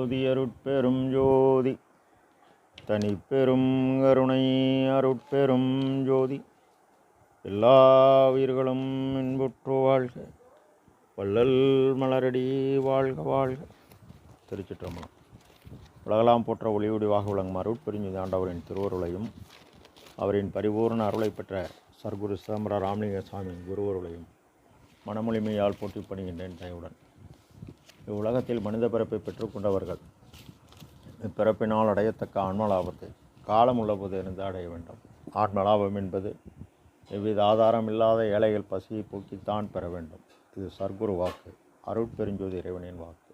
ஜோதி அருட்பெரும் ஜோதி. தனிப்பெரும் கருணை அருட்பெரும் ஜோதி. எல்லா உயிர்களும் இன்புற்று வாழ்க. வள்ளல் மலரடி வாழ்க வாழ்க. திருச்சிற்றம்பலம். உலகலாம் போற்ற ஒளியுடிவாக விளங்கும் அருட்பெருஞ்சி ஆண்டவரின் திருவருளையும் அவரின் பரிபூர்ண அருளை பெற்ற சர்க்குரு சிதம்பர ராமலிங்க சுவாமி குருவருளையும் மனமொழிமையால் போட்டி பணிகின்றேன் தயவுடன். இவ்வுலகத்தில் மனித பிறப்பை பெற்றுக்கொண்டவர்கள் இப்பிறப்பினால் அடையத்தக்க ஆன்மலாபத்தை காலம் உள்ளபோது இருந்து அடைய வேண்டும். ஆன்மலாபம் என்பது எவ்வித ஆதாரம் இல்லாத ஏழைகள் பசியை போக்கித்தான் பெற வேண்டும். இது சர்க்குரு வாக்கு. அருட்பெருஞ்சோதி இறைவனின் வாக்கு.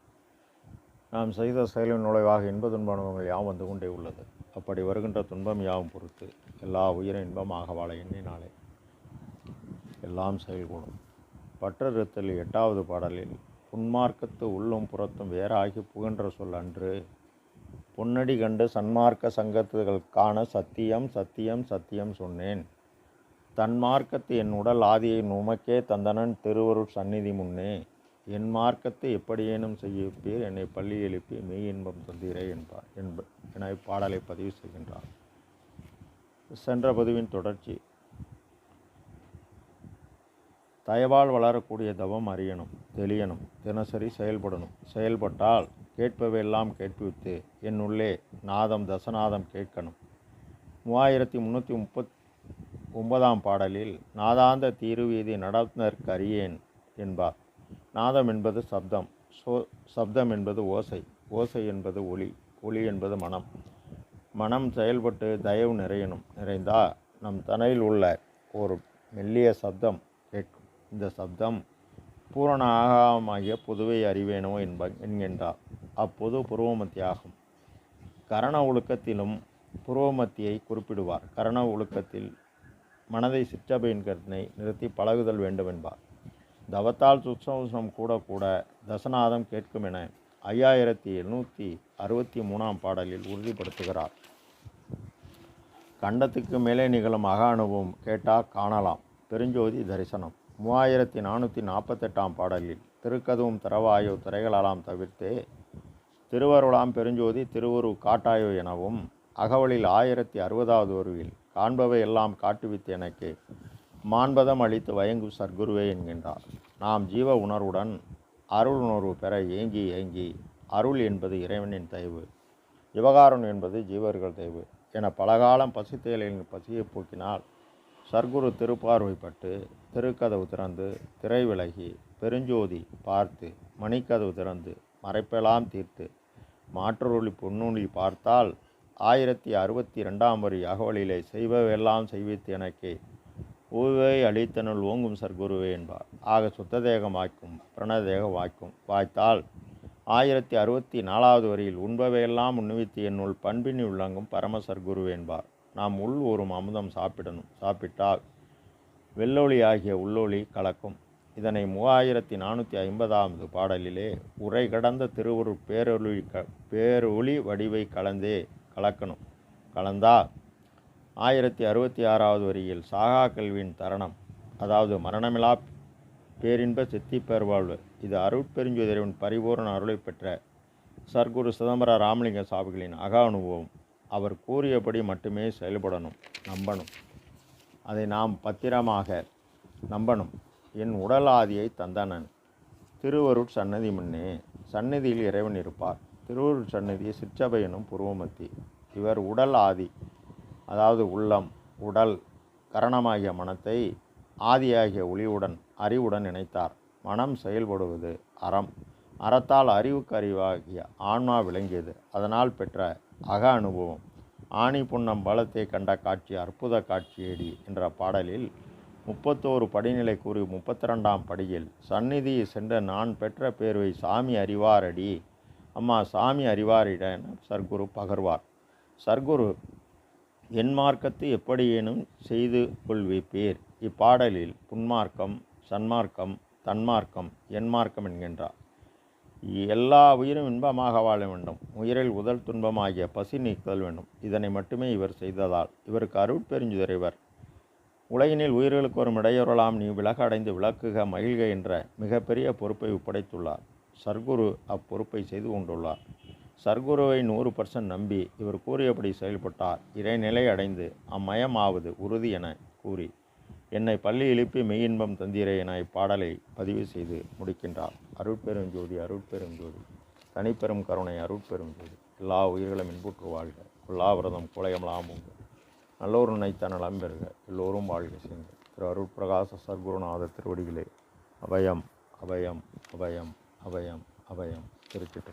நாம் செய்த செயலின் நுழைவாக இன்ப துன்பங்கள் யாவும் வந்து கொண்டே உள்ளது. அப்படி வருகின்ற துன்பம் யாவும் பொறுத்து எல்லா உயிரும் இன்பமாக வாழ எண்ணினாலே எல்லாம் செயல்கூடும் பற்றறுத்தல் எட்டாவது பாடலில் புன்மார்க்கத்து உள்ளும் புறத்தும் வேறாகி புகின்ற சொல் அன்று. பொன்னடி கண்டு சன்மார்க்க சங்கத்துகள் காண சத்தியம் சத்தியம் சத்தியம் சொன்னேன். தன்மார்க்கத்து என் உடல் ஆதியை உமக்கே தந்தனன் திருவருட் சந்நிதி முன்னே. என் மார்க்கத்தை எப்படியேனும் செய்யப்பீர் என்னை பள்ளி எழுப்பி மெய் இன்பம் தந்தீரே என்பார் என்ப என இப்பாடலை பதிவு செய்கின்றார். சென்ற பதிவின் தொடர்ச்சி. தயவால் வளரக்கூடிய தவம் அறியணும் தெளியணும் தினசரி செயல்படணும். செயல்பட்டால் கேட்பவையெல்லாம் கேட்பித்து என் உள்ளே நாதம் தசநாதம் கேட்கணும். மூவாயிரத்தி முந்நூற்றி முப்பத் ஒன்பதாம் பாடலில் நாதாந்த தீருவீதி நடத்தினருக்கு அறியேன் என்பார். நாதம் என்பது சப்தம் சோ சப்தம் என்பது ஓசை ஓசை என்பது ஒளி ஒளி என்பது மனம். மனம் செயல்பட்டு தயவு நிறையணும் நிறைந்தால் நம் தனையில் உள்ள ஒரு மெல்லிய சப்தம் கேட்கும். இந்த சப்தம் பூரண ஆகாமாகிய பொதுவை அறிவேனோ என்ப என்கின்றார் அப்போது புருவமத்தியாகும். கரண ஒழுக்கத்திலும் புருவமத்தியை குறிப்பிடுவார். கரண ஒழுக்கத்தில் மனதை சிற்றபையின் கருத்தினை நிறுத்தி பழகுதல் வேண்டும் என்பார் தவத்தால் சுக்ஷம் கூட கூட தசநாதம் கேட்கும் என ஐயாயிரத்தி எழுநூற்றி அறுபத்தி மூணாம் பாடலில் உறுதிப்படுத்துகிறார். கண்டத்துக்கு மேலே நிகழும் அக அனுபவம் கேட்டால் காணலாம். பெருஞ்சோதி தரிசனம். மூவாயிரத்தி நானூற்றி நாற்பத்தெட்டாம் பாடலில் திருக்கதுவும் திறவாயோ திரைகளாலாம் தவிர்த்தே திருவருளாம் பெருஞ்சோதி திருவுரு காட்டாயோ எனவும் அகவலில் ஆயிரத்தி அறுபதாவது வருவில் காண்பவை எல்லாம் காட்டுவித்து எனக்கு மாண்பதம் அளித்து வயங்கு சர்க்குருவே என்கின்றார். நாம் ஜீவ உணர்வுடன் அருள் உணர்வு பெற ஏங்கி ஏங்கி அருள் என்பது இறைவனின் தயவு விவகாரம் என்பது ஜீவர்கள் தயவு என பலகாலம் பசித்தேலின் பசியை போக்கினால் சர்க்குரு திருப்பார்வைப்பட்டு திருக்கதவு திறந்து திரை விலகி பெருஞ்சோதி பார்த்து மணிக்கதவு திறந்து மறைப்பெல்லாம் தீர்த்து மாற்றொருளி பொன்னொழி பார்த்தால் ஆயிரத்தி அறுபத்தி ரெண்டாம் வரி அகவலிலே செய்பவெல்லாம் செய்வித்து எனக்கே உவை அழித்தனுள் ஓங்கும் சர்க்குருவே என்பார். ஆக சுத்ததேகம் வாய்க்கும் பிரணதேக வாய்க்கும் வாய்த்தால் ஆயிரத்தி அறுபத்தி நாலாவது வரியில் உண்பவையெல்லாம் உண்ணுவித்து என்னுள் பண்பினி உள்ளங்கும் பரம சர்க்குருவே என்பார். நாம் உள் ஒரும் அமுதம் சாப்பிடணும். சாப்பிட்டால் வெள்ளொளி ஆகிய உள்ளொளி கலக்கும். இதனை மூவாயிரத்தி நானூற்றி ஐம்பதாவது பாடலிலே உரை கடந்த திருவுரு பேரொளி க பேரொளி வடிவை கலந்தே கலக்கணும். கலந்தா ஆயிரத்தி அறுபத்தி ஆறாவது வரியில் சாகா கல்வியின் தருணம் அதாவது மரணமிலா பேரின்ப சித்தி பெருவாழ்வு. இது அருட்பெருஞ்சுதரின் பரிபூர்ண அருளை பெற்ற சர்க்குரு சிதம்பர ராமலிங்க சாபிகளின் அக அனுபவம் அவர் கூறியபடி மட்டுமே செயல்படணும் நம்பணும். அதை நாம் பத்திரமாக நம்பணும். என் உடல் ஆதியை தந்தனன். திருவருட் சன்னதி முன்னே சன்னதியில் இறைவன் இருப்பார். திருவருட் சன்னதி சிற்றபை எனும் புருவமத்தி. இவர் உடல் ஆதி அதாவது உள்ளம் உடல் கரணமாகிய மனத்தை ஆதியாகிய ஒளிவுடன் அறிவுடன் இணைத்தார். மனம் செயல்படுவது அறம். அறத்தால் அறிவுக்கு அறிவாகிய ஆன்மா விளங்கியது. அதனால் பெற்ற அக அனுபவம். ஆணி புன்னம் பலத்தை கண்ட காட்சி அற்புத காட்சியடி என்ற பாடலில் முப்பத்தோரு படிநிலை கூறி முப்பத்தி ரெண்டாம் படியில் சந்நிதி சென்ற நான் பெற்ற பேர்வை சாமி அறிவாரடி. அம்மா சாமி அறிவாரிட என சர்க்குரு பகர்வார். சர்க்குரு என் மார்க்கத்து எப்படியேனும் செய்து கொள்விப்பீர் இப்பாடலில் புன்மார்க்கம் சன்மார்க்கம் தன்மார்க்கம் என் மார்க்கம் என்கின்றார். எல்லா உயிரும் இன்பமாக வாழ வேண்டும். உயிரில் உதல் துன்பமாகிய பசி நீக்குதல் வேண்டும். இதனை மட்டுமே இவர் செய்ததால் இவருக்கு அருட்பெருஞ்சுதரைவர் உலகினில் உயிர்களுக்கு ஒரு இடையூறலாம். நீ விலக அடைந்து விளக்குக மகிழ்க என்ற மிகப்பெரிய பொறுப்பை ஒப்படைத்துள்ளார். சர்க்குரு அப்பொறுப்பை செய்து கொண்டுள்ளார். சர்க்குருவை நூறு பர்சன்ட் நம்பி இவர் கூறியபடி செயல்பட்டார். இறைநிலை அடைந்து அம்மயமாவது உறுதி என கூறி என்னை பள்ளி எழுப்பி மெய்யின்பம் தந்தீரே என இப்பாடலை பதிவு செய்து முடிக்கின்றார். அருட்பெருஞ்சோதி அருட்பெருஞ்சோதி தனிப்பெரும் கருணை அருட்பெருஞ்சோதி எல்லா உயிர்களும் இன்புற்று வாழ்க. கொல்லாவிரதம் குலையமலாம் உங்க நல்லோர் நினைத்த நலம் பெறுக எல்லோரும் வாழ்க செய்க. திரு அருட்பிரகாச சர்க்குருநாத திருவடிகளே அபயம் அபயம் அபயம் அபயம் அபயம். திருச்சிட்டு